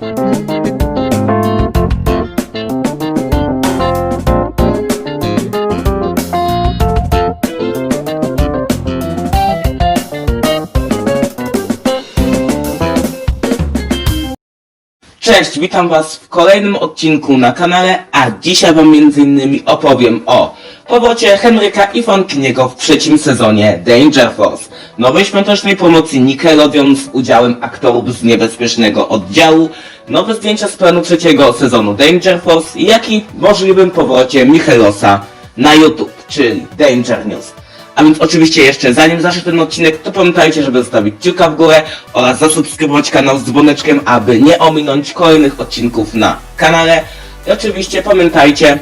Thank you. Cześć, witam was w kolejnym odcinku na kanale, a dzisiaj wam m.in. opowiem o powrocie Henryka i Fonkiniego w trzecim sezonie Danger Force, nowej świątecznej promocji Nickelodeon z udziałem aktorów z niebezpiecznego oddziału, nowe zdjęcia z planu trzeciego sezonu Danger Force, jak i możliwym powrocie Michelosa na YouTube, czyli Danger News. A więc oczywiście jeszcze zanim zacznę ten odcinek, to pamiętajcie, żeby zostawić kciuka w górę oraz zasubskrybować kanał z dzwoneczkiem, aby nie ominąć kolejnych odcinków na kanale. I oczywiście pamiętajcie,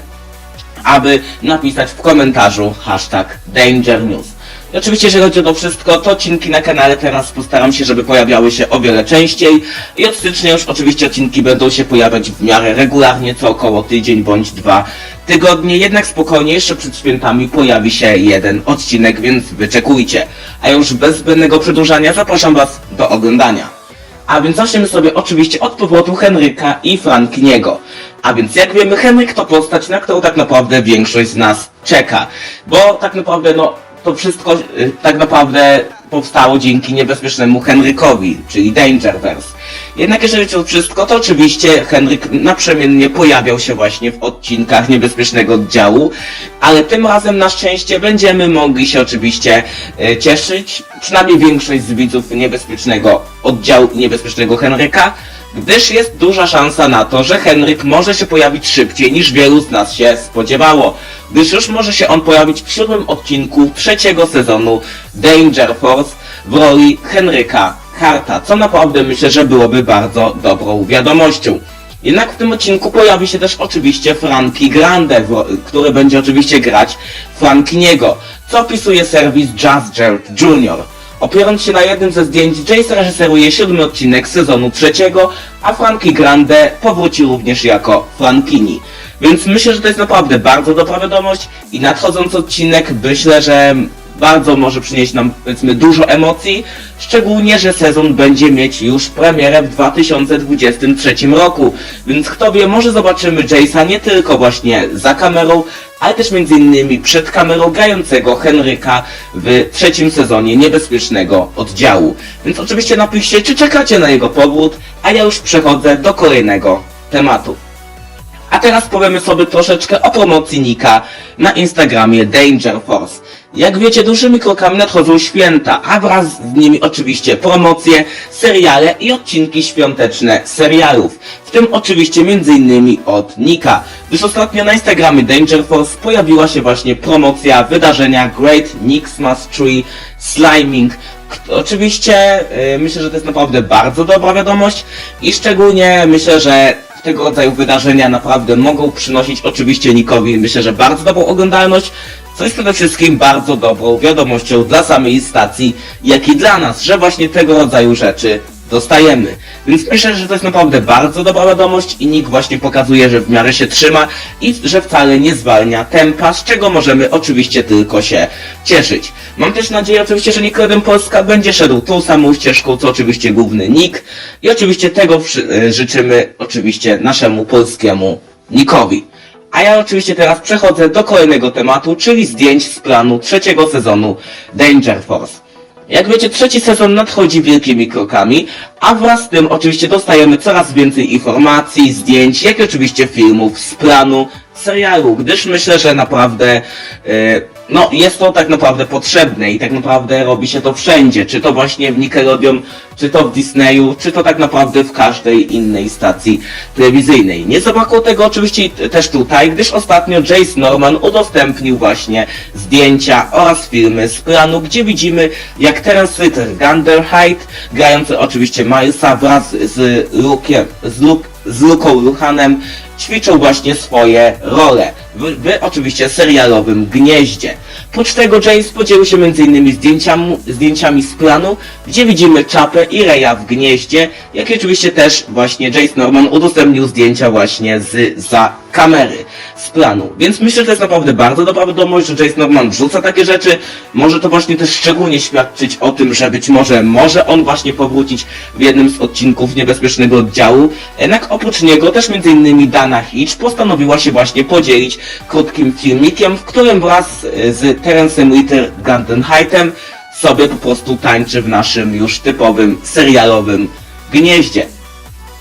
aby napisać w komentarzu hashtag Danger News. I oczywiście jeżeli chodzi o to wszystko, to odcinki na kanale teraz postaram się, żeby pojawiały się o wiele częściej i od stycznia już oczywiście odcinki będą się pojawiać w miarę regularnie, co około tydzień bądź dwa tygodnie, jednak spokojnie, jeszcze przed świętami pojawi się jeden odcinek, więc wyczekujcie. A już bez zbędnego przedłużania zapraszam Was do oglądania. A więc zaczniemy sobie oczywiście od powrotu Henryka i Frankiniego. A więc jak wiemy, Henryk to postać, na którą tak naprawdę większość z nas czeka. Bo tak naprawdę, no, to wszystko y, tak naprawdę powstało dzięki niebezpiecznemu Henrykowi, czyli Dangerverse. Jednak jeżeli chodzi o wszystko, to oczywiście Henryk naprzemiennie pojawiał się właśnie w odcinkach niebezpiecznego oddziału, ale tym razem na szczęście będziemy mogli się oczywiście e, cieszyć, przynajmniej większość z widzów niebezpiecznego oddziału i niebezpiecznego Henryka, gdyż jest duża szansa na to, że Henryk może się pojawić szybciej niż wielu z nas się spodziewało, gdyż już może się on pojawić w siódmym odcinku trzeciego sezonu Danger Force w roli Henryka Harta, co naprawdę myślę, że byłoby bardzo dobrą wiadomością. Jednak w tym odcinku pojawi się też oczywiście Frankie Grande, który będzie oczywiście grać Frankiniego, co opisuje serwis JazzJert Jr. Opierając się na jednym ze zdjęć, Jace reżyseruje siódmy odcinek sezonu trzeciego, a Frankie Grande powróci również jako Frankini. Więc myślę, że to jest naprawdę bardzo dobra wiadomość i nadchodzący odcinek myślę, że bardzo może przynieść nam powiedzmy dużo emocji, szczególnie, że sezon będzie mieć już premierę w 2023 roku, więc kto wie, może zobaczymy Jace'a nie tylko właśnie za kamerą, ale też między innymi przed kamerą grającego Henryka w trzecim sezonie niebezpiecznego oddziału. Więc oczywiście napiszcie, czy czekacie na jego powrót, a ja już przechodzę do kolejnego tematu. A teraz powiemy sobie troszeczkę o promocji Nika na Instagramie Danger Force. Jak wiecie, dużymi krokami nadchodzą święta, a wraz z nimi oczywiście promocje, seriale i odcinki świąteczne serialów. W tym oczywiście m.in. od Nika, gdyż ostatnio na Instagramie Danger Force pojawiła się właśnie promocja wydarzenia Great Nixmas Tree Sliming, Oczywiście y, myślę, że to jest naprawdę bardzo dobra wiadomość i szczególnie myślę, że tego rodzaju wydarzenia naprawdę mogą przynosić oczywiście Nikowi, myślę, że bardzo dobrą oglądalność, co jest przede wszystkim bardzo dobrą wiadomością dla samej stacji, jak i dla nas, że właśnie tego rodzaju rzeczy dostajemy. Więc myślę, że to jest naprawdę bardzo dobra wiadomość i Nick właśnie pokazuje, że w miarę się trzyma i że wcale nie zwalnia tempa, z czego możemy oczywiście tylko się cieszyć. Mam też nadzieję oczywiście, że Nickelodeon Polska będzie szedł tą samą ścieżką, co oczywiście główny Nick i oczywiście tego e, życzymy oczywiście naszemu polskiemu Nickowi. A ja oczywiście teraz przechodzę do kolejnego tematu, czyli zdjęć z planu trzeciego sezonu Danger Force. Jak wiecie, trzeci sezon nadchodzi wielkimi krokami, a wraz z tym oczywiście dostajemy coraz więcej informacji, zdjęć, jak i oczywiście filmów z planu serialu, gdyż myślę, że naprawdę, e, no jest to tak naprawdę potrzebne i tak naprawdę robi się to wszędzie, czy to właśnie w Nickelodeon, czy to w Disneyu, czy to tak naprawdę w każdej innej stacji telewizyjnej. Nie zabrakło tego oczywiście też tutaj, gdyż ostatnio Jace Norman udostępnił właśnie zdjęcia oraz filmy z planu, gdzie widzimy jak Terence Ritter Gunderhide, grający oczywiście Milesa wraz z Lukiem, z, Luk, z Luką Luchanem, ćwiczą właśnie swoje role w, w oczywiście serialowym gnieździe. Prócz tego James podzielił się m.in. Zdjęciami, zdjęciami z planu, gdzie widzimy Czapę i Reya w gnieździe, jak i oczywiście też właśnie Jace Norman udostępnił zdjęcia właśnie z za kamery, z planu. Więc myślę, że to jest naprawdę bardzo dobra wiadomość, że Jason Norman wrzuca takie rzeczy. Może to właśnie też szczególnie świadczyć o tym, że być może może on właśnie powrócić w jednym z odcinków niebezpiecznego oddziału. Jednak oprócz niego też innymi Dana Hitch postanowiła się właśnie podzielić krótkim filmikiem, w którym wraz e, z Terencem Ritter Gandenheitem sobie po prostu tańczy w naszym już typowym serialowym gnieździe.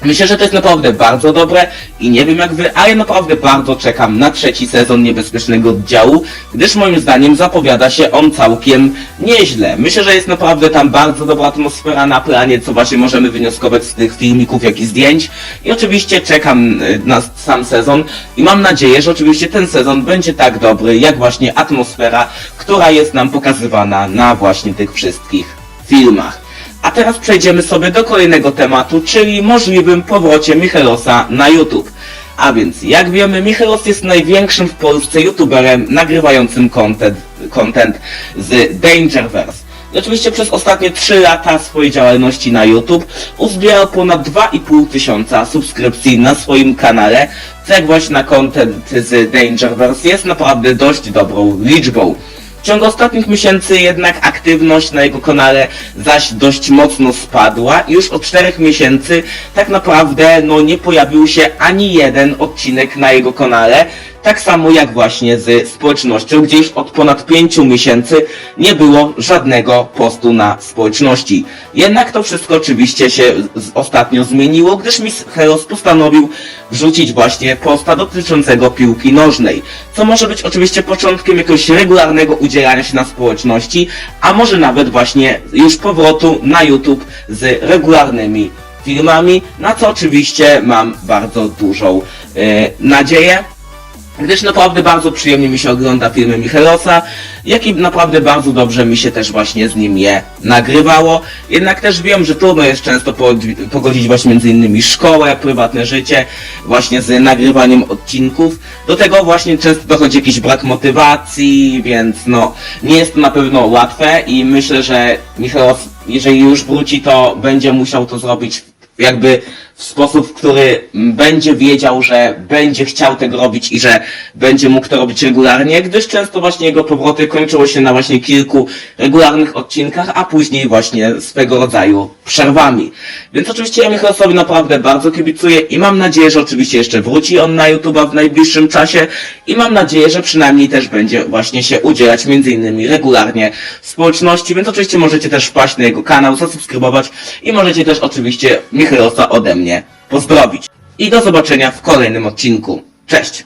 Myślę, że to jest naprawdę bardzo dobre i nie wiem jak wy, ale naprawdę bardzo czekam na trzeci sezon Niebezpiecznego Oddziału, gdyż moim zdaniem zapowiada się on całkiem nieźle. Myślę, że jest naprawdę tam bardzo dobra atmosfera na planie, co właśnie możemy wnioskować z tych filmików, jak i zdjęć. I oczywiście czekam y, na sam sezon i mam nadzieję, że oczywiście ten sezon będzie tak dobry, jak właśnie atmosfera, która jest nam pokazywana na właśnie tych wszystkich filmach. A teraz przejdziemy sobie do kolejnego tematu, czyli możliwym powrocie Michelosa na YouTube. A więc, jak wiemy, Michelos jest największym w Polsce youtuberem nagrywającym content, content z Dangerverse. I oczywiście przez ostatnie 3 lata swojej działalności na YouTube uzbierał ponad 2,5 tysiąca subskrypcji na swoim kanale, co jak właśnie na content z Dangerverse jest naprawdę dość dobrą liczbą. W ciągu ostatnich miesięcy jednak aktywność na jego kanale zaś dość mocno spadła. Już od 4 miesięcy tak naprawdę no nie pojawił się ani jeden odcinek na jego kanale, tak samo jak właśnie z społecznością, gdzie już od ponad 5 miesięcy nie było żadnego postu na społeczności. Jednak to wszystko oczywiście się ostatnio zmieniło, gdyż Miss Heros postanowił wrzucić właśnie posta dotyczącego piłki nożnej, co może być oczywiście początkiem jakiegoś regularnego udzielania się na społeczności, a może nawet właśnie już powrotu na YouTube z regularnymi filmami, na co oczywiście mam bardzo dużą e, nadzieję gdyż naprawdę bardzo przyjemnie mi się ogląda filmy Michelosa, jak i naprawdę bardzo dobrze mi się też właśnie z nim je nagrywało. Jednak też wiem, że trudno jest często pogodzić właśnie między innymi szkołę, prywatne życie, właśnie z nagrywaniem odcinków. Do tego właśnie często dochodzi jakiś brak motywacji, więc no nie jest to na pewno łatwe i myślę, że Michelos, jeżeli już wróci, to będzie musiał to zrobić jakby w sposób, w który będzie wiedział, że będzie chciał tego robić i że będzie mógł to robić regularnie, gdyż często właśnie jego powroty kończyły się na właśnie kilku regularnych odcinkach, a później właśnie swego rodzaju przerwami. Więc oczywiście ja Michalosowi naprawdę bardzo kibicuję i mam nadzieję, że oczywiście jeszcze wróci on na YouTube'a w najbliższym czasie i mam nadzieję, że przynajmniej też będzie właśnie się udzielać między innymi regularnie społeczności, więc oczywiście możecie też wpaść na jego kanał, zasubskrybować i możecie też oczywiście Michalosa ode mnie pozdrowić. I do zobaczenia w kolejnym odcinku. Cześć!